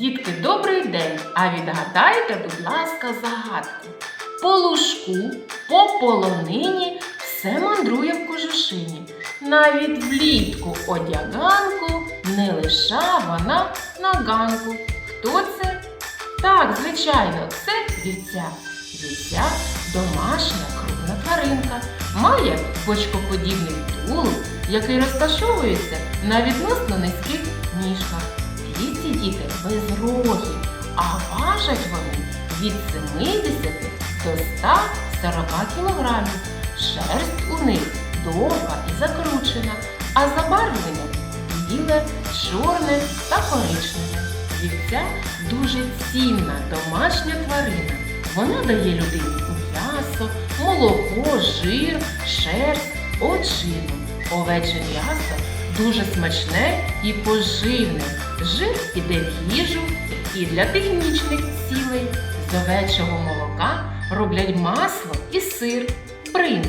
Дітки, добрий день! А відгадайте, будь ласка, загадку. По лужку, по полонині все мандрує в кожушині. Навіть влітку одяганку не лиша вона на ганку. Хто це? Так, звичайно, це вівця. Вівця домашня крупна тваринка. Має бочкоподібний тулуб, який розташовується на відносно низьких ніжках. Діти без рогів, а важать вони від 70 до 140 кілограмів. Шерсть у них довга і закручена, а забарвлення біле, чорне та коричневе. Вівця дуже цінна домашня тварина. Вона дає людині м'ясо, молоко, жир, шерсть, очину. Овече м'ясо дуже смачне і поживне. Жир іде в їжу і для технічних цілей. З овечого молока роблять масло і сир, бринзу.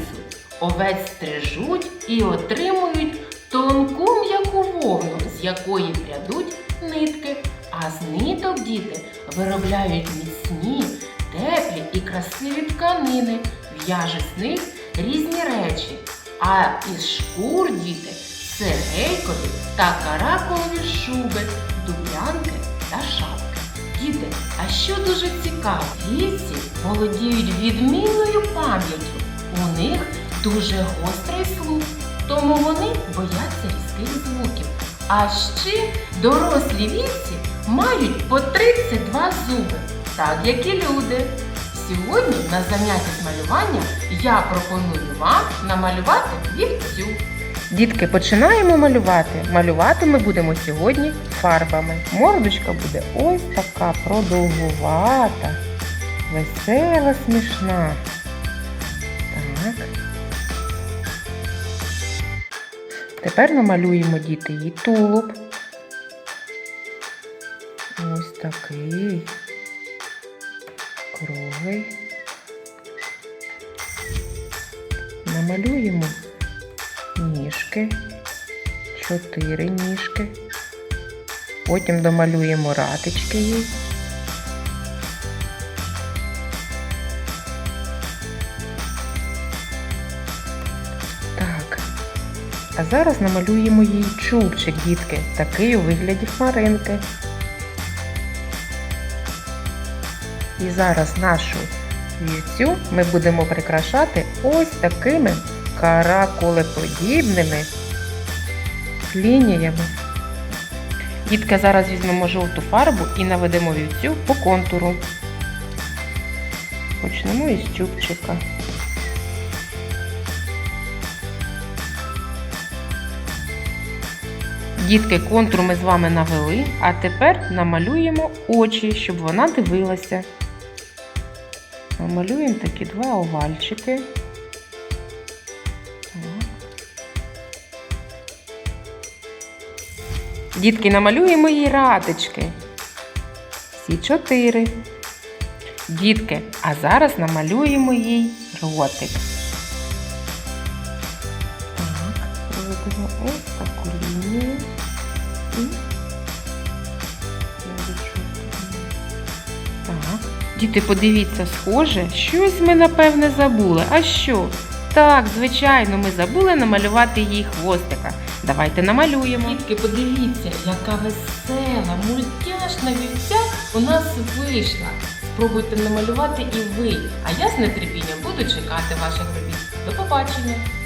Овець стрижуть і отримують тонку м'яку вовну, з якої прядуть нитки. А з ниток діти виробляють міцні, теплі і красиві тканини, в'яжуть з них різні речі. А із шкур діти сергейкові та каракулові шуби, дублянки та шапки. Діти, а що дуже цікаво, вівці володіють відмінною пам'яттю. У них дуже гострий слух, тому вони бояться різких звуків. А ще дорослі вівці мають по 32 зуби, так як і люди. Сьогодні на занятті з малювання я пропоную вам намалювати вівцю. Дітки, починаємо малювати. Малювати ми будемо сьогодні фарбами. Мордочка буде ось така продовгувата, весела, смішна. Так. Тепер намалюємо діти її тулуб. Ось такий. Круглий. Намалюємо ніжки, чотири ніжки. Потім домалюємо ратички їй. Так. А зараз намалюємо їй чубчик, дітки, такий у вигляді хмаринки. І зараз нашу вівцю ми будемо прикрашати ось такими каракулеподібними лініями. Дітки, зараз візьмемо жовту фарбу і наведемо вівцю по контуру. Почнемо із чубчика. Дітки, контур ми з вами навели, а тепер намалюємо очі, щоб вона дивилася. Намалюємо такі два овальчики. Дітки, намалюємо їй ратички. Всі чотири. Дітки, а зараз намалюємо їй ротик. Так, проведемо ось таку лінію. І так. Діти, подивіться, схоже, щось ми, напевне, забули. А що? Так, звичайно, ми забули намалювати їй хвостика. Давайте намалюємо. Дітки, подивіться, яка весела, мультяшна вівця у нас вийшла. Спробуйте намалювати і ви. А я з нетерпінням буду чекати ваших робіт. До побачення!